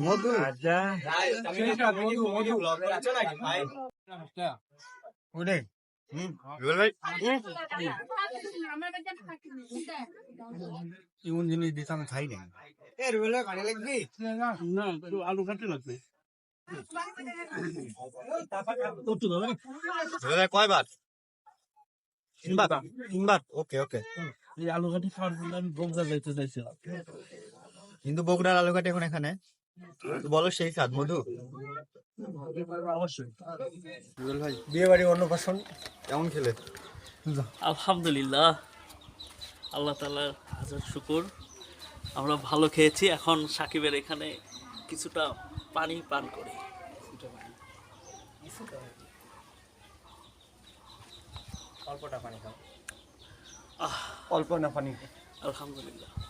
মধু এমন জিনিস দিতে আমি খাই না না একটু আলু কাটতে লাগবে কয়বার তিনবার তিনবার ওকে ওকে এই আলু কাটি খাওয়ার জন্য আমি বগদা যাইতে চাইছিলাম। কিন্তু বগুড়ার আলুঘাট এখন এখানে? বলো সেই স্বাদ মধু। অবশ্যই। ভাই বিয়ে বাড়ি অন্নপ্রাশন। কেমন খেলে? আলহামদুলিল্লাহ আল্লাহ তালার হাজার শুকুর। আমরা ভালো খেয়েছি এখন সাকিবের এখানে কিছুটা পানি পান করি। অল্পটা পানি খাও। অল্প না পানি। আলহামদুলিল্লাহ।